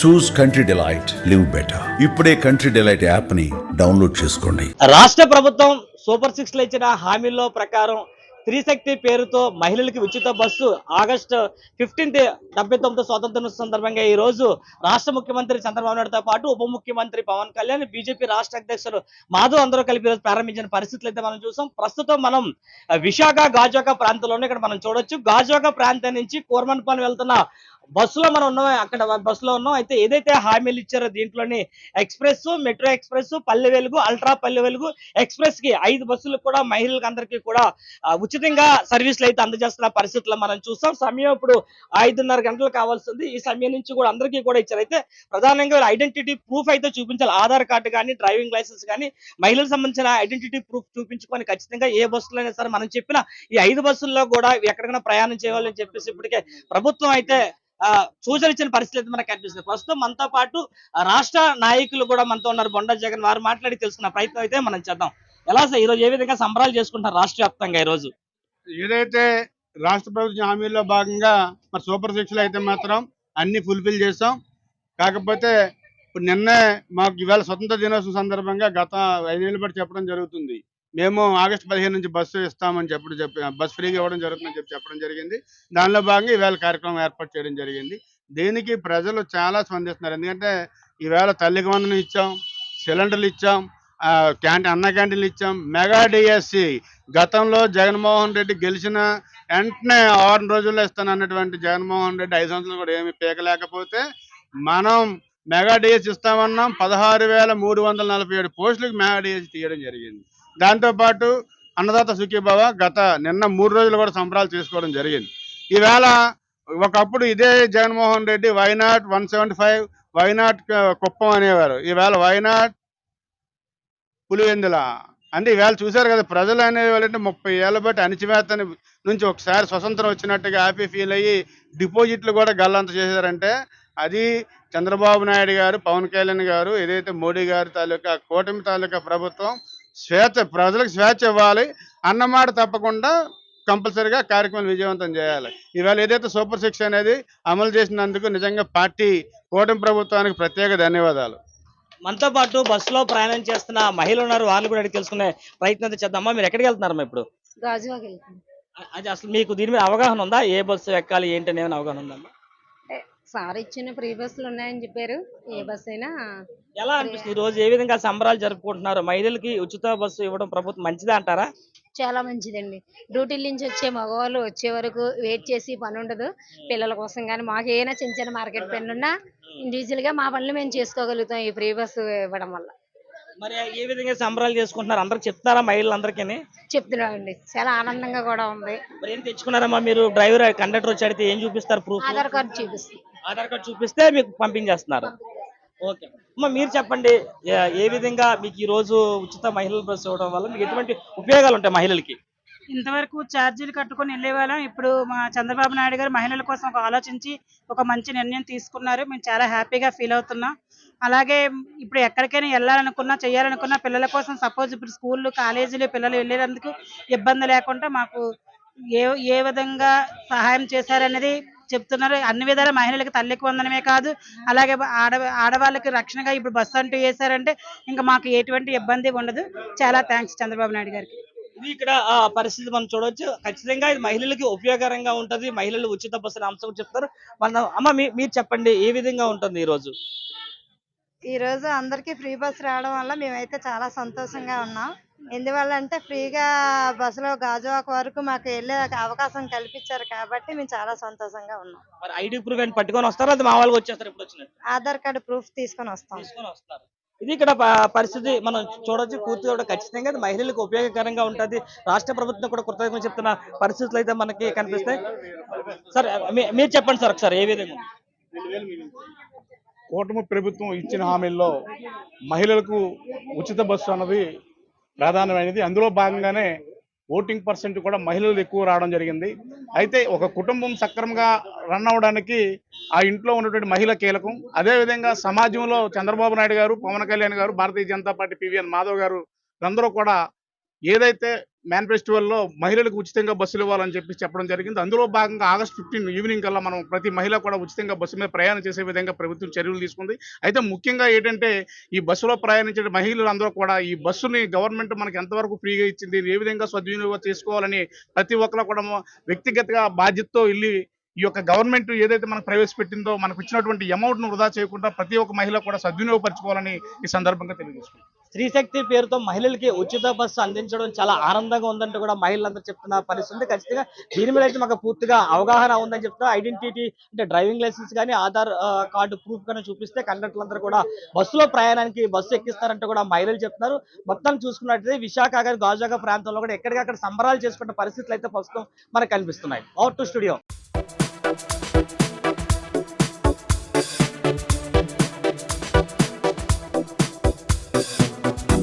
Choose Country Delight live better ఇప్పుడే country Delight యాప్ని download చేసుకోండి. రాష్ట్ర ప్రభుత్వం సూపర్ సిక్స్లో ఇచ్చిన హామీల్లో ప్రకారం త్రిశక్తి పేరుతో మహిళలకు ఉచిత బస్సు ఆగస్టు ఫిఫ్టీన్త్ డెబ్బై తొమ్మిది స్వాతంత్ర సందర్భంగా ఈ రోజు రాష్ట్ర ముఖ్యమంత్రి చంద్రబాబు నాయుడుతో పాటు ఉప ముఖ్యమంత్రి పవన్ కళ్యాణ్ బీజేపీ రాష్ట్ర అధ్యక్షుడు మాధవ్ అందరూ కలిపి రోజు ప్రారంభించిన పరిస్థితులు అయితే మనం చూసాం. ప్రస్తుతం మనం విశాఖ గాజోక ప్రాంతంలోనే ఇక్కడ మనం చూడొచ్చు. గాజోక ప్రాంతం నుంచి కోర్మన్పల్లి వెళ్తున్న బస్సులో మనం ఉన్నాం అక్కడ బస్సులో ఉన్నాం. అయితే ఏదైతే హామీలు ఇచ్చారో దీంట్లోని express metro express Palle Velugu ultra Palle Velugu ఎక్స్ప్రెస్కి ఐదు బస్సులు కూడా మహిళలకు అందరికీ కూడా ఉచితంగా సర్వీసులు అయితే అందజేస్తున్న పరిస్థితుల్లో మనం చూస్తాం. సమయం ఇప్పుడు ఐదున్నర గంటలు కావాల్సింది. ఈ సమయం నుంచి కూడా అందరికీ కూడా ఇచ్చారు. అయితే ప్రధానంగా ఐడెంటిటీ ప్రూఫ్ అయితే చూపించాలి. ఆధార్ కార్డు కానీ డ్రైవింగ్ లైసెన్స్ కానీ మహిళలకు సంబంధించిన ఐడెంటిటీ ప్రూఫ్ చూపించుకొని ఖచ్చితంగా ఏ బస్సులో అయినా సరే మనం చెప్పిన ఈ ఐదు బస్సుల్లో కూడా ఎక్కడికైనా ప్రయాణం చేయాలని చెప్పేసి ఇప్పటికే ప్రభుత్వం అయితే సూచన ఇచ్చిన పరిస్థితి అయితే మనకు కనిపిస్తుంది. ప్రస్తుతం మనతో పాటు ఆ, రాష్ట్ర నాయకులు కూడా మనతో ఉన్నారు. బొండా జగన్ వారు మాట్లాడి తెలుసుకున్న ప్రయత్నం అయితే మనం చేద్దాం. ఎలా సార్ ఈరోజు ఏ విధంగా సంబరాలు చేసుకుంటారు రాష్ట్ర వ్యాప్తంగా ఈరోజు? రోజు ఏదైతే రాష్ట్ర ప్రభుత్వం హామీల్లో భాగంగా మరి సూపర్ సిక్స్లో అయితే మాత్రం అన్ని ఫుల్ఫిల్ చేస్తాం కాకపోతే ఇప్పుడు నిన్నే మాకు ఇవాళ స్వతంత్ర దినోత్సవం సందర్భంగా గత ఐదేళ్ళు బట్టి చెప్పడం జరుగుతుంది. మేము ఆగస్టు పదిహేను నుంచి బస్సు ఇస్తామని చెప్పడం చెప్పి బస్ ఫ్రీగా ఇవ్వడం జరుగుతుందని చెప్పి చెప్పడం జరిగింది. దానిలో భాగంగా ఈవేళ కార్యక్రమం ఏర్పాటు చేయడం జరిగింది. దీనికి ప్రజలు చాలా స్పందిస్తున్నారు. ఎందుకంటే ఈవేళ తల్లికి వందనం ఇచ్చాం సిలిండర్లు ఇచ్చాం క్యాంటీ క్యాంటీన్ అన్న క్యాంటీన్లు ఇచ్చాం. మెగా డిఎస్సి గతంలో జగన్మోహన్ రెడ్డి గెలిచిన వెంటనే ఆరు రోజుల్లో ఇస్తాను అన్నటువంటి జగన్మోహన్ రెడ్డి ఐదు సంవత్సరాలు కూడా ఏమి పీకలేకపోతే మనం మెగా డిఎస్ ఇస్తామన్నాం. పదహారు వేల మూడు వందల నలభై ఏడు పోస్టులకు మెగా డిఎస్ తీయడం జరిగింది. దాంతోపాటు అన్నదాత సుఖీభావ గత నిన్న మూడు రోజులు కూడా సంబరాలు చేసుకోవడం జరిగింది. ఈవేళ ఒకప్పుడు ఇదే Jaganmohan Reddy why not one seventy five why not Kuppam అనేవారు. ఈవేళ వైనాట్ పులివెందుల? అంటే ఈవేళ చూశారు కదా ప్రజలు అనేవాళ్ళంటే ముప్పై ఏళ్ళ బట్టి అణిచివేత నుంచి ఒకసారి స్వతంత్రం వచ్చినట్టుగా హ్యాపీ ఫీల్ అయ్యి డిపాజిట్లు కూడా గల్లంత చేశారంటే అది చంద్రబాబు నాయుడు గారు పవన్ కళ్యాణ్ గారు ఏదైతే మోడీ గారి తాలూకా కూటమి తాలూకా ప్రభుత్వం స్వేచ్ఛ ప్రజలకు స్వేచ్ఛ ఇవ్వాలి అన్నమాట తప్పకుండా కంపల్సరిగా కార్యక్రమం విజయవంతం చేయాలి. ఇవాళ ఏదైతే సూపర్ సిక్స్ అనేది అమలు చేసినందుకు నిజంగా పార్టీ కూటమి ప్రభుత్వానికి ప్రత్యేక ధన్యవాదాలు. మనతో పాటు బస్సులో ప్రయాణం చేస్తున్న మహిళలు ఉన్నారు వాళ్ళు కూడా అడిగి తెలుసుకునే ప్రయత్నం అయితే చేద్దామా? మీరు ఎక్కడికి వెళ్తున్నారమ్మా ఇప్పుడు? అది అసలు మీకు దీని మీద అవగాహన ఉందా? ఏ బస్సు ఎక్కాలి ఏంటి అనేది ఏమైనా అవగాహన ఉందమ్మా సార్ ఇచ్చిన ఫ్రీ బస్సులు ఉన్నాయని చెప్పారు. ఏ బస్ అయినా ఎలా అనిపిస్తుంది? ఈ రోజు ఏ విధంగా సంబరాలు జరుపుకుంటున్నారు? మహిళలకి ఉచిత బస్సు ఇవ్వడం ప్రభుత్వం మంచిదే అంటారా? చాలా మంచిదండి. డ్యూటీల నుంచి వచ్చే మగవాళ్ళు వచ్చే వరకు వెయిట్ చేసి పని ఉండదు. పిల్లల కోసం కానీ మాకు ఏమైనా చిన్న చిన్న మార్కెట్ పనులు ఉన్నా ఇండివిజువల్గా మా పనులు మేము చేసుకోగలుగుతాం ఈ ఫ్రీ బస్సు ఇవ్వడం వల్ల. మరి ఏ విధంగా సంబరాలు చేసుకుంటున్నారు? అందరికి చెప్తారా మహిళలందరికీ చెప్తున్నామండి. చాలా ఆనందంగా కూడా ఉంది. మరి ఏం తెచ్చుకున్నారమ్మా మీరు? డ్రైవర్ కండక్టర్ వచ్చి అడిగితే ఏం చూపిస్తారు? ప్రూఫ్? ఆధార్ కార్డు చూపిస్తాం. ఆధార్ కార్డు చూపిస్తే మీకు పంపించేస్తున్నారు. ఓకే. అమ్మ మీరు చెప్పండి ఏ- విధంగా మీకు ఈ రోజు ఉచిత మహిళల బస్సు ఇవ్వడం వల్ల మీకు ఎటువంటి ఉపయోగాలు ఉంటాయి మహిళలకి? ఇంతవరకు ఛార్జీలు కట్టుకొని వెళ్ళేవాళ్ళం ఇప్పుడు మా చంద్రబాబు నాయుడు గారు మహిళల కోసం ఒక ఆలోచించి ఒక మంచి నిర్ణయం తీసుకున్నారు. మేము చాలా హ్యాపీగా ఫీల్ అవుతున్నాం. అలాగే ఇప్పుడు ఎక్కడికైనా వెళ్ళాలనుకున్నా చేయాలనుకున్నా పిల్లల కోసం సపోజ్ ఇప్పుడు స్కూళ్ళు కాలేజీలు పిల్లలు వెళ్ళేందుకు ఇబ్బంది లేకుండా మాకు ఏ ఏ విధంగా సహాయం చేశారనేది చెప్తున్నారు. అన్ని విధాల మహిళలకు తల్లికి వందనమే కాదు. అలాగే ఆడ ఆడవాళ్ళకి రక్షణగా ఇప్పుడు బస్సు అంటూ వేశారంటే ఇంకా మాకు ఎటువంటి ఇబ్బంది ఉండదు. చాలా థ్యాంక్స్ చంద్రబాబు నాయుడు గారికి. ఇది ఇక్కడ ఆ పరిస్థితి మనం చూడవచ్చు. ఖచ్చితంగా ఇది మహిళలకి ఉపయోగకరంగా ఉంటది. మహిళలు ఉచిత బస్సు అనే అంశం చెప్తారు. మన అమ్మ మీ- మీరు చెప్పండి ఏ విధంగా ఉంటుంది ఈ రోజు ఈ రోజు అందరికీ ఫ్రీ బస్ రావడం వల్ల మేమైతే చాలా సంతోషంగా ఉన్నాం. ఎందువల్ల అంటే ఫ్రీగా బస్సులో గాజువాక వరకు మాకు వెళ్ళే అవకాశం కల్పించారు కాబట్టి మేము చాలా సంతోషంగా ఉన్నాం. మరి ఐడి ప్రూఫ్ అని పట్టుకొని వస్తారా? అది మా వాళ్ళకి వచ్చేస్తారు ఇప్పుడు వచ్చినట్టు? ఆధార్ కార్డు ప్రూఫ్ తీసుకొని వస్తాం. తీసుకొని వస్తారు. ఇది ఇక్కడ పరిస్థితి మనం చూడొచ్చు. పూర్తిగా కూడా ఖచ్చితంగా మహిళలకు ఉపయోగకరంగా ఉంటది. రాష్ట్ర ప్రభుత్వం కూడా కృతజ్ఞతలు చెప్తున్న పరిస్థితులు అయితే మనకి కనిపిస్తాయి. సార్ మీ- మీరు చెప్పండి సార్ ఒకసారి ఏ విధంగా? కూటమి ప్రభుత్వం ఇచ్చిన హామీల్లో మహిళలకు ఉచిత బస్సు అన్నది ప్రధానమైనది అందులో భాగంగానే ఓటింగ్ పర్సెంట్ కూడా మహిళలు ఎక్కువ రావడం జరిగింది. అయితే ఒక కుటుంబం సక్రమంగా రన్ అవ్వడానికి ఆ ఇంట్లో ఉన్నటువంటి మహిళ కీలకం. అదేవిధంగా సమాజంలో చంద్రబాబు నాయుడు గారు పవన్ కళ్యాణ్ గారు భారతీయ జనతా పార్టీ పివిఎన్ మాధవ్ గారు అందరూ కూడా ఏదైతే మేనిఫెస్టోల్లో మహిళలకు ఉచితంగా బస్సులు ఇవ్వాలని చెప్పి చెప్పడం జరిగింది. అందులో భాగంగా ఆగస్ట్ ఫిఫ్టీన్ ఈవినింగ్ కల్లా మనం ప్రతి మహిళ కూడా ఉచితంగా బస్సు మీద ప్రయాణం చేసే విధంగా ప్రభుత్వం చర్యలు తీసుకుంది. అయితే ముఖ్యంగా ఏంటంటే ఈ బస్సులో ప్రయాణించే మహిళలందరూ కూడా ఈ బస్సుని గవర్నమెంట్ మనకి ఎంతవరకు ఫ్రీగా ఇచ్చింది ఏ విధంగా సద్వినియోగం చేసుకోవాలని ప్రతి ఒక్కరు కూడా వ్యక్తిగతంగా బాధ్యతతో వెళ్ళి ఈ యొక్క గవర్నమెంట్ ఏదైతే మనకు ప్రవేశపెట్టిందో మనకు ఇచ్చినటువంటి అమౌంట్ను వృధా చేయకుండా ప్రతి ఒక్క మహిళ కూడా సద్వినియోగపరచుకోవాలని ఈ సందర్భంగా తెలియజేసుకుంటాం స్త్రీశక్తి పేరుతో మహిళలకి ఉచిత బస్సు అందించడం చాలా ఆనందంగా ఉందంటూ కూడా మహిళలందరూ చెప్తున్న పరిస్థితి ఖచ్చితంగా దీని మీద అయితే మాకు పూర్తిగా అవగాహన ఉందని చెప్తున్నా ఐడెంటిటీ అంటే డ్రైవింగ్ లైసెన్స్ కానీ ఆధార్ కార్డు ప్రూఫ్ కానీ చూపిస్తే కండక్టర్లందరూ కూడా బస్సులో ప్రయాణానికి బస్సు ఎక్కిస్తారంటూ కూడా మహిళలు చెప్తున్నారు. మొత్తం చూసుకున్నట్లయితే విశాఖ గారి గాజాగా ప్రాంతంలో కూడా ఎక్కడికక్కడ సంబరాలు చేసుకున్న పరిస్థితులు అయితే ప్రస్తుతం మనకు కనిపిస్తున్నాయి. Out to studio